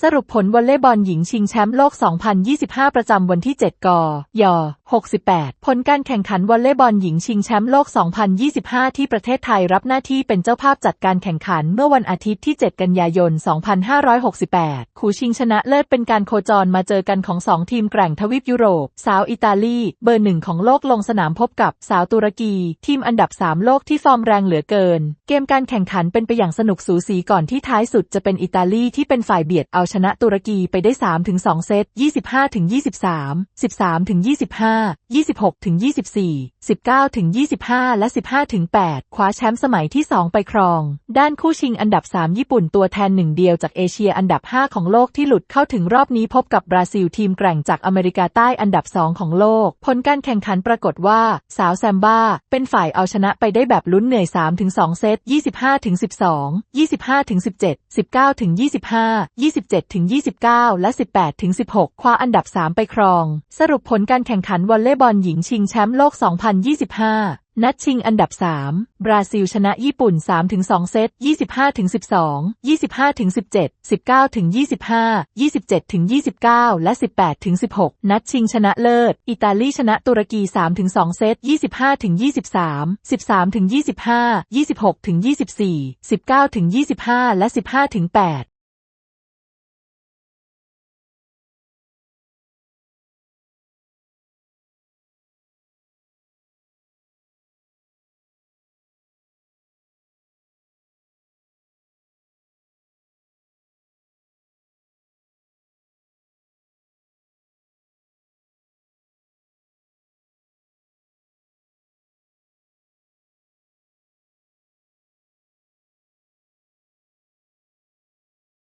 สรุปผลวอลเลย์บอลหญิงชิงแชมป์โลก 2025 ประจำวันที่ 7 กย 68 ผลการแข่งขันวอลเลย์บอลหญิงชิงแชมป์โลก 2025 ที่ประเทศไทยรับหน้าที่เป็นเจ้าภาพจัดการแข่งขันเมื่อวันอาทิตย์ที่ 7 กันยายน 2568 คู่ชิงชนะเลิศเป็นการโคจรมาเจอกันของ 2 ทีมแกร่งทวีปยุโรป สาวอิตาลี เบอร์หนึ่งของโลกลงสนามพบกับสาวตุรกี ทีมอันดับ 3 โลกที่ฟอร์มแรงเหลือเกิน เกมการแข่งขันเป็นไปอย่างสนุกสูสีก่อนที่ท้ายสุดจะเป็นอิตาลีที่เป็นฝ่ายเบียดเอาชนะตุรกีไปได้ 3-2 เซต 25-23 13-25 26-24 19-25 และ 15-8 คว้าแชมป์สมัยที่ 2 ไปครอง ด้านคู่ชิงอันดับ 3 ญี่ปุ่นตัวแทนหนึ่งเดียวจากเอเชียอันดับ 5 ของโลกที่หลุดเข้าถึงรอบนี้พบกับบราซิลทีมแกร่งจากอเมริกาใต้อันดับ 2 ของโลก ผลการแข่งขันปรากฏว่า สาวแซมบ้า เป็นฝ่ายเอาชนะไปได้แบบลุ้นเหนื่อย 3-2 เซต 25-12 25-17 19-25 27-29 และ 18-16 คว้าอันดับ 3 ไปครอง สรุปผลการแข่งขันวอลเลย์บอลหญิงชิงแชมป์โลก 2025 นัดชิงอันดับ 3 บราซิลชนะญี่ปุ่น 3-2 เซต 25-12 25-17 19-25 27-29 และ 18-16 นัดชิงชนะเลิศ อิตาลีชนะตุรกี 3-2 เซต 25-23 13-25 26-24 19-25 และ 15-8